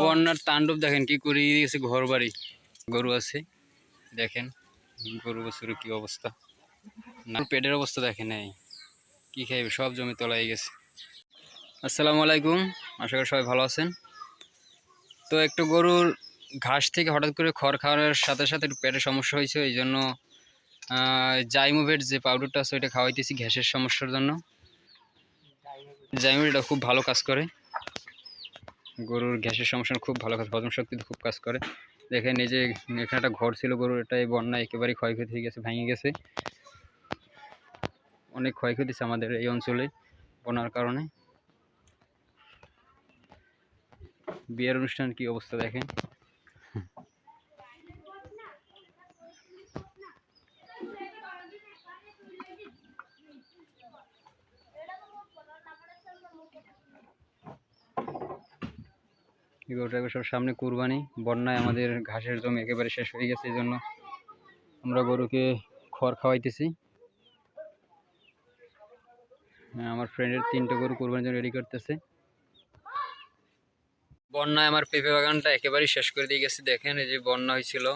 বন্যার তাণ্ডব দেখেন কি করে গেছে ঘর বাড়ি গরু আছে, দেখেন গরু বছর কি অবস্থা। না, পেটের অবস্থা দেখেন এই, কি খাইবে, সব জমি তলায় গেছে। আসসালামু আলাইকুম, আশা করি সবাই ভালো আছেন। তো একটু গরুর ঘাস থেকে হঠাৎ করে খড় খাওয়ার সাথে সাথে একটু পেটের সমস্যা হয়েছে, এই জন্য জাইমোভেট যে পাউডারটা আছে ওইটা খাওয়াইতেছি গ্যাসের সমস্যার জন্য। জাইমোভেট এটা খুব ভালো কাজ করে। গরুর গ্যাসের সমস্যা খুব ভালো কাজ হজম শক্তিতে খুব কাজ করে। দেখেন এই যে এখানে একটা ঘর ছিল গরুর এটা এই বন্যা একেবারে ক্ষয়ক্ষতি হয়ে গেছে ভেঙে গেছে। অনেক ক্ষয়ক্ষতি হচ্ছে আমাদের এই অঞ্চলে বন্যার কারণে। বিয়ের অনুষ্ঠান কি অবস্থা দেখেন? গরুটা সব সামনে কুরবানি বন্যায় আমাদের ঘাসের জমি একেবারে শেষ হয়ে গেছে এই জন্য আমরা গরুকে খড় খাওয়াইতেছি। হ্যাঁ, আমার ফ্রেন্ডের তিনটে গরু কুরবানির জন্য রেডি করতেছে। বন্যায় আমার পেঁপে বাগানটা একেবারেই শেষ করে দিয়ে গেছে। দেখেন এই যে বন্যা হয়েছিল।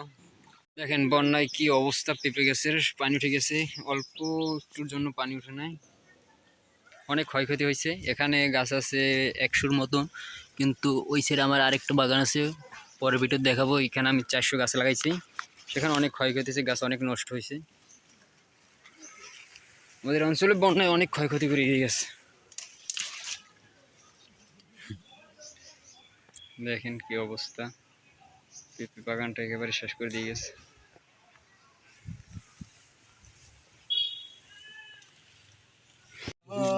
দেখেন বন্যায় কি অবস্থা পেঁপে গাছের পানি উঠে গেছে। অল্প একটুর জন্য পানি উঠে নাই। অনেক ক্ষয়ক্ষতি হয়েছে। এখানে গাছ আছে একশোর মতন। কিন্তু ওই সাইডে আমার আরেকটা বাগান আছে, পরের ভিডিও দেখাবো। এখানে আমি চারশো গাছ লাগাইছি। সেখানে অনেক ক্ষয়ক্ষতি হয়েছে গাছ অনেক নষ্ট হয়েছে আমাদের অঞ্চলে বন্যায় অনেক ক্ষয়ক্ষতি করে দিয়ে গেছে। দেখেন কি অবস্থা। পেঁপে বাগানটা একেবারে শেষ করে দিয়ে গেছে।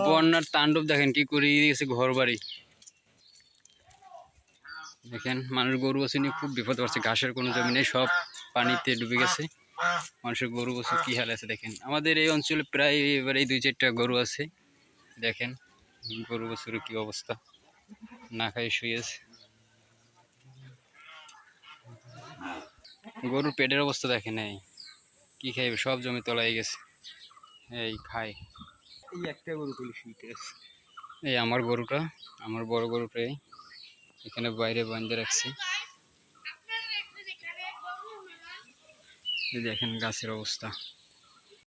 বন্যার তাণ্ডব দেখেন কি করে দিয়ে গেছে ঘর বাড়ি দেখেন মানুষ গরু বছর নিয়ে খুব বিপদ পড়ছে। ঘাসের কোনো জমি নেই সব পানিতে ডুবে গেছে। মানুষের গরু বছর কী হাল আছে দেখেন। আমাদের এই অঞ্চলে প্রায় এবার এই দুই চারটা গরু আছে। দেখেন গরু বছরের কী অবস্থা। না খাই শুয়ে আছে। গরুর পেটের অবস্থা দেখেন এই। কি খাইবে? সব জমি তলায় গেছে। এই খায়। এই একটা গরু তুলে শুইতে এই আমার গরুটা আমার বড় গরুটাই এখানে বাইরে বান্ধে রাখছি। দেখেন গাছের অবস্থা।